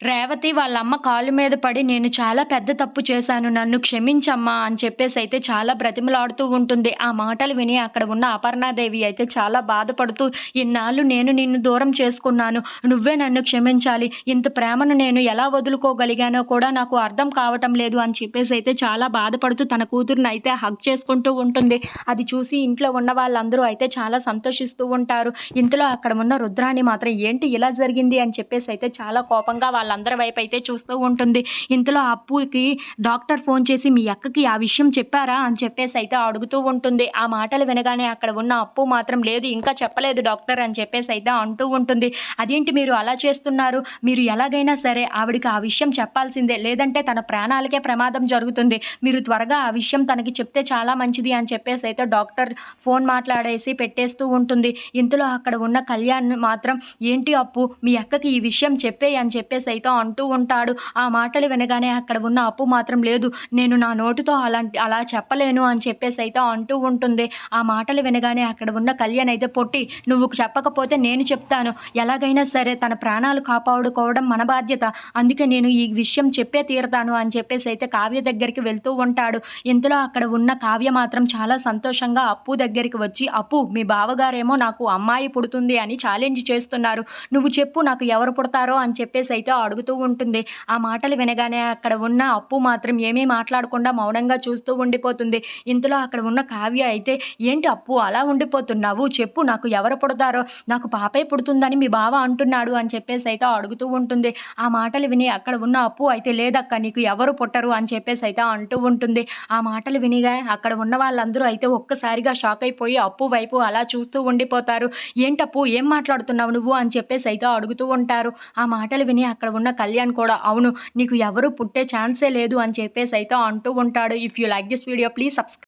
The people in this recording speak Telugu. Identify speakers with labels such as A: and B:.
A: రేవతి వాళ్ళమ్మ కాలు మీద పడి నేను చాలా పెద్ద తప్పు చేశాను నన్ను క్షమించమ్మా అని చెప్పేసి అయితే చాలా బ్రతిమలాడుతూ ఉంటుంది. ఆ మాటలు విని అక్కడ ఉన్న అపర్ణాదేవి అయితే చాలా బాధపడుతూ ఇన్నాళ్ళు నేను నిన్ను దూరం చేసుకున్నాను నువ్వే నన్ను క్షమించాలి. ఇంత ప్రేమను నేను ఎలా వదులుకోగలిగానో కూడా నాకు అర్థం కావటం లేదు అని చెప్పేసి అయితే చాలా బాధపడుతూ తన కూతురుని అయితే హక్ చేసుకుంటూ ఉంటుంది. అది చూసి ఇంట్లో ఉన్న వాళ్ళందరూ అయితే చాలా సంతోషిస్తూ ఉంటారు. ఇంతలో అక్కడ ఉన్న రుద్రాణి మాత్రం ఏంటి ఇలా జరిగింది? అని చెప్పేసి అయితే చాలా కోపంగా వాళ్ళందరి వైపు అయితే చూస్తూ ఉంటుంది. ఇంతలో అప్పుకి డాక్టర్ ఫోన్ చేసి మీ అక్కకి ఆ విషయం చెప్పారా? అని చెప్పేసి అయితే అడుగుతూ ఉంటుంది. ఆ మాటలు వినగానే అక్కడ ఉన్న అప్పు మాత్రం లేదు ఇంకా చెప్పలేదు డాక్టర్ అని చెప్పేసి అయితే అంటూ ఉంటుంది. అదేంటి మీరు అలా చేస్తున్నారు? మీరు ఎలాగైనా సరే ఆవిడకి ఆ విషయం చెప్పాల్సిందే. లేదంటే తన ప్రాణాలకే ప్రమాదం జరుగుతుంది. మీరు త్వరగా ఆ విషయం తనకి చెప్తే చాలా మంచిది అని చెప్పేసి అయితే డాక్టర్ ఫోన్ మాట్లాడేసి పెట్టేస్తూ ఉంటుంది. ఇంతలో అక్కడ ఉన్న కళ్యాణ్ మాత్రం ఏంటి అప్పు? మీ అక్కకి ఈ విషయం చెప్పే అని చెప్పేసి అయితే అంటూ ఉంటాడు. ఆ మాటలు వినగానే అక్కడ ఉన్న అప్పు మాత్రం లేదు. నేను నా నోటితో అలాంటి అలా చెప్పలేను అని చెప్పేసి అయితే అంటూ ఉంటుంది. ఆ మాటలు వినగానే అక్కడ ఉన్న కళ్యాణ్ అయితే పొట్టి నువ్వు చెప్పకపోతే నేను చెప్తాను. ఎలాగైనా సరే తన ప్రాణాలు కాపాడుకోవడం మన బాధ్యత. అందుకే నేను ఈ విషయం చెప్పే తీరతాను అని చెప్పేసి అయితే కావ్య దగ్గరికి వెళ్తూ ఉంటాడు. ఇంతలో అక్కడ ఉన్న కావ్య మాత్రం చాలా సంతోషంగా అప్పు దగ్గరికి వచ్చి అప్పు మీ బావగారేమో నాకు అమ్మాయి పుడుతుంది అని ఛాలెంజ్ చేస్తున్నారు. నువ్వు చెప్పు నాకు ఎవరు పుడతారో అని చెప్పేసి అయితే అడుగుతూ ఉంటుంది. ఆ మాటలు వినగానే అక్కడ ఉన్న అప్పు మాత్రం ఏమీ మాట్లాడకుండా మౌనంగా చూస్తూ ఉండిపోతుంది. ఇంతలో అక్కడ ఉన్న కావ్య అయితే ఏంటి అప్పు? అలా ఉండిపోతున్నావు. చెప్పు నాకు ఎవరు పుడతారో? నాకు పాపే పుడుతుందని మీ బావ అంటున్నాడు అని చెప్పేసి అయితే అడుగుతూ ఉంటుంది. ఆ మాటలు విని అక్కడ ఉన్న అప్పు అయితే లేదక్క నీకు ఎవరు పుట్టరు అని చెప్పేసి అయితే అంటూ ఉంటుంది. ఆ మాటలు వినిగా అక్కడ ఉన్న వాళ్ళందరూ అయితే ఒక్కసారిగా షాక్ అయిపోయి అప్పు వైపు అలా చూస్తూ ఉండిపోతారు. ఏంటప్పు ఏం మాట్లాడుతున్నావు నువ్వు? అని చెప్పేసి అయితే అడుగుతూ ఉంటారు. ఆ మాటలు విని అక్కడ ఉన్న కళ్యాణ్ కూడా అవును నీకు ఎవరు పుట్టే ఛాన్సే లేదు అని చెప్పేసి అయితే అంటూ ఉంటాడు. If you like this video please subscribe